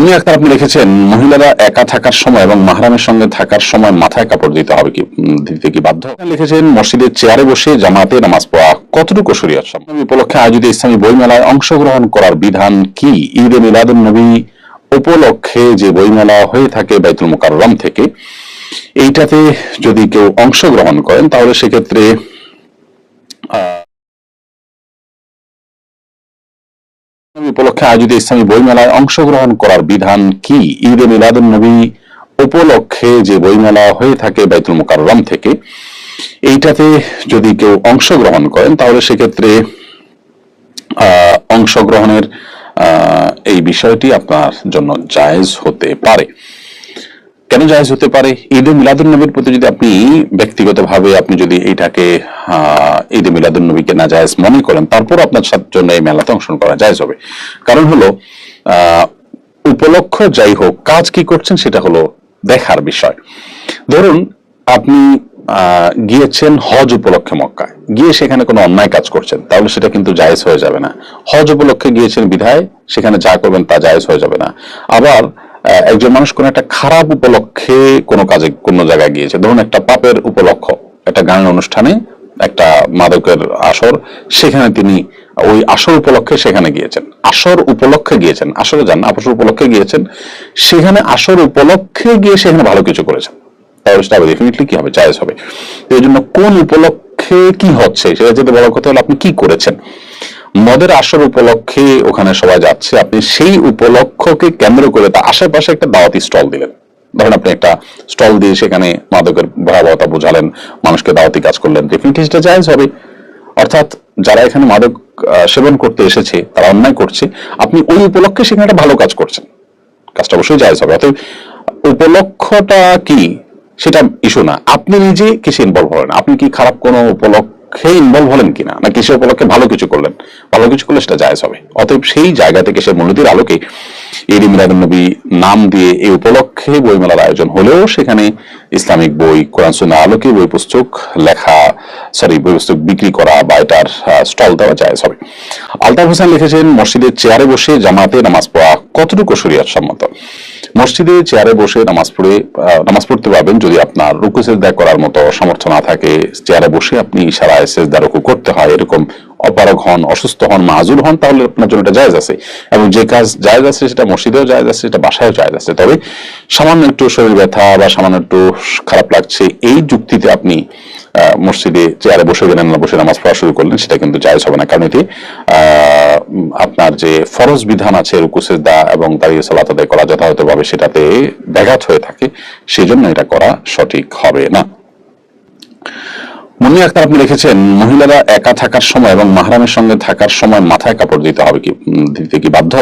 মুন্নি আক্তার আপনি লিখেছেন মহিলারা একা থাকার সময় এবং মাহরামের সঙ্গে থাকার সময় মাথায় কাপড় দিতে হবে কি দিতে কি বাধ্য লিখেছেন, মসজিদের চেয়ারে বসে জামাতে নামাজ পড়া কতটুকু শরীয়ত সম্মত? এই উপলক্ষে আয়োজিত ইসলামী বইমেলায় অংশগ্রহণ করার বিধান কি ঈদে মিলাদুন নবী উপলক্ষে যে বইমেলা হয়ে থাকে বাইতুল মোকাররম থেকে, এইটাতে যদি কেউ অংশগ্রহণ করেন, তাহলে সেক্ষেত্রে নবী উপলক্ষে আয়োজিত ইসলামী বইমেলায় অংশগ্রহণ করার বিধান কি? ঈদে মিলাদুন নবী উপলক্ষে যে বইমেলা হয়ে থাকে বাইতুল মোকাররম থেকে, এইটাতে যদি কেউ অংশগ্রহণ করেন, তাহলে সেক্ষেত্রে অংশগ্রহণের এই বিষয়টি আপনার জন্য জায়েজ হতে পারে। কেন জায়েজ হতে পারে? ঈদে মিলাদুন নবীর প্রতি যদি আপনি ব্যক্তিগতভাবে আপনি যদি এইটাকে ঈদে মিলাদুন নবীকে না জায়েজ মনে করেন, তারপর আপনার সাথে জন্য এই মেলাতে অংশগ্রহণ করা জায়েজ হবে। কারণ হলো উপলক্ষ যাই হোক, কাজ কি করছেন সেটা হলো দেখার বিষয়। ধরুন, আপনি গিয়েছেন হজ উপলক্ষে মক্কায়। গিয়ে সেখানে কোনো অন্যায় কাজ করছেন, তাহলে সেটা কিন্তু জায়েজ হয়ে যাবে না। হজ উপলক্ষে গিয়েছেন বিধায়, সেখানে যা করবেন তা জায়েজ হয়ে যাবে না। আবার একজন মানুষ কোন একটা খারাপ উপলক্ষে কোনো কাজে কোনো জায়গায় গিয়েছে। ধরুন একটা পাপের উপলক্ষ, একটা গানের অনুষ্ঠানে একটা মাদকের আসর, সেখানে তিনি ওই আসর উপলক্ষে সেখানে গিয়েছেন। আসর উপলক্ষে গিয়েছেন, আসরে যান আসর উপলক্ষে গিয়েছেন, সেখানে আসর উপলক্ষে গিয়ে সেখানে ভালো কিছু করেছেন। ডেফিনেটলি কি হবে? জায়েজ হবে। এই জন্য কোন উপলক্ষে কি হচ্ছে? সেটা যেটা বড় কথা হলো আপনি কি করেছেন? মদের আসর উপলক্ষে ওখানে সবাই যাচ্ছে। আপনি সেই উপলক্ষকে কেন্দ্র করে তা আশেপাশে একটা দাওয়াতি স্টল দিলেন। ধরেন আপনি একটা স্টল দিয়ে সেখানে মাদকের ভয়াবহতা বোঝালেন, মানুষকে দাওয়াতি কাজ করলেন ডেফিনেটলি সেটা জায়েজ হবে। অর্থাৎ যারা এখানে মাদক সেবন করতে এসেছে, তারা অন্যায় করছে, আপনি ওই উপলক্ষে সেখানে একটা ভালো কাজ করছেন। কাজটা অবশ্যই জায়েজ হবে। অতএব উপলক্ষটা কি? সেটা ইস্যু না। আপনি নিজে কিসে ইনভলভ হলেন? আপনি কি খারাপ কোনো উপলক্ষে ইনভলভ হলেন কিনা? না কিসে উপলক্ষে ভালো কিছু করলেন? ভালো কিছু করলে সেটা জায়েজ হবে। অতএব সেই জায়গা থেকে সে মূলনীতির আলোকে ঈদ নবী নাম দিয়ে এই উপলক্ষে বইমেলার আয়োজন হলেও সেখানে ইসলামিক বই, কোরআন, সুন্নাহ আলোকে বই পুস্তক লেখা সরি বই পুস্তক বিক্রি করা বা এটার স্টল দেওয়া জায়েজ হবে। আলতাফ হোসেন লিখেছেন, মসজিদের চেয়ারে বসে জামাতে নামাজ পড়া কতটুকু শরীয়ত সম্মত? মসজিদে চেয়ারে বসে নামাজ পড়ে নামাজ পড়তে পারবেন যদি আপনার রুকু সেজদা করার মতো সামর্থ্য না থাকে। চেয়ারে বসে আপনি ইশারায় সেজদা রুকু করতে হয়। এরকম অপারগ হন, অসুস্থ হন, মাজুর হন, তাহলে আপনার জন্য এটা জায়েজ আছে। এবং যে কাজ জায়েজ আছে, সেটা মসজিদেও জায়েজ আছে, সেটা বাসায়ও জায়েজ আছে। তবে সামান্য একটু শরীর ব্যথা বা সামান্য একটু খারাপ লাগছে, এই যুক্তিতে আপনি মসজিদে চেয়ারে বসে গেলেন না, বসে নামাজ পড়া শুরু করলেন, সেটা কিন্তু জায়েজ হবে না। কারণ এটি আপনার যে ফরজ বিধান আছে রুকুসেদা এবং দাঁড়িয়ে সালাত আদায় করা যথাযথভাবে সেটাতে ব্যাঘাত হয়ে থাকে সেই জন্য এটা করা সঠিক হবে না। মুন্নি আক্তার আপনি লিখেছেন, মহিলারা একা থাকার সময় এবং মাহরামের সঙ্গে থাকার সময় মাথায় কাপড় দিতে হবে কি দিতে কি বাধ্য?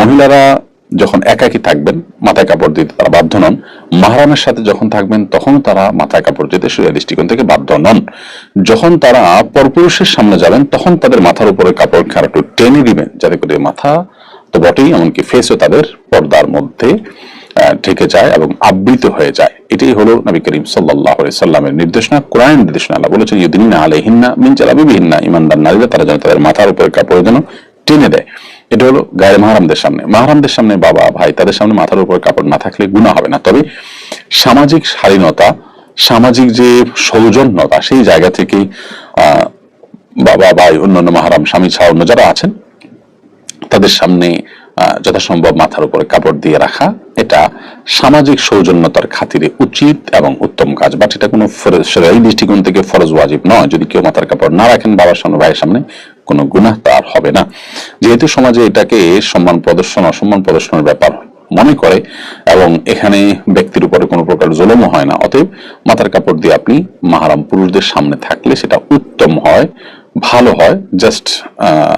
মহিলারা যখন একাকি থাকবেন, মাথায় কাপড় দিতে তারা বাধ্য নন। মাহরামের সাথে যখন থাকবেন, তখন তারা মাথায় কাপড় দিতে সুরিয়া দৃষ্টিকোণ থেকে বাধ্য নন। যখন তারা পরপুরুষের সামনে যাবেন, তখন তাদের মাথার উপরে কাপড় খারাপ একটু টেনে দিবেন, যাতে করে মাথা তো বটেই, এমনকি ফেসও তাদের পর্দার মধ্যে ঢেকে যায় এবং আবৃত হয়ে যায়। এটাই হলো নবী করিম সাল্লাহ সাল্লামের নির্দেশনা কোরআন নির্দেশনা। আল্লাহ বলেছেন ইউদিনা আলাইহিন্না মিন জালাবিবিহিন্না। ইমানদার নারীরা তারা যেন তাদের মাথার উপরে কাপড় যেন টেনে দেয়। এটা হলো গায়ের মাহারামদের সামনে। মাহারামদের সামনে বাবা, ভাই, তাদের সামনে মাথার উপর কাপড় না থাকলে গুণা হবে না। তবে সামাজিক শালীনতা, সামাজিক যে সৌজন্যতা, সেই জায়গা থেকে বাবা, ভাই, অন্যান্য মাহারাম, স্বামী ছাড়া অন্য যারা আছেন, তাদের সামনে যথাসম্ভব মাথার উপরে কাপড় দিয়ে রাখা, এটা সামাজিক সৌজন্যতার খাতিরে উচিত এবং উত্তম কাজ। বাট এটা কোনো দৃষ্টিকোণ থেকে ফরজ ওয়াজিব নয়। যদি কেউ মাথার কাপড় না রাখেন বাবার সামনে, ভাইয়ের সামনে কোনো গুনাহ তার হবে না। যেহেতু সমাজে এটাকে সম্মান প্রদর্শন, অসম্মান প্রদর্শনের ব্যাপার মনে করে এবং এখানে ব্যক্তির উপরে কোনো প্রকার জুলুমও হয় না, অতএব মাথার কাপড় দিয়ে আপনি মাহারাম পুরুষদের সামনে থাকলে সেটা উত্তম হয়, ভালো হয় জাস্ট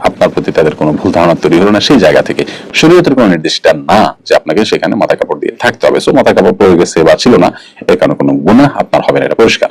আপনার প্রতি তাদের কোনো ভুল ধারণা তৈরি হলো না সেই জায়গা থেকে। শরীয়তের কোনো নির্দেশটা না যে আপনাকে সেখানে মাথা কাপড় দিয়ে থাকতে হবে। সো মাথা কাপড় পরে গেছে বা ছিল না, এর কারণে কোনো গুণা আপনার হবে না, এটা পরিষ্কার।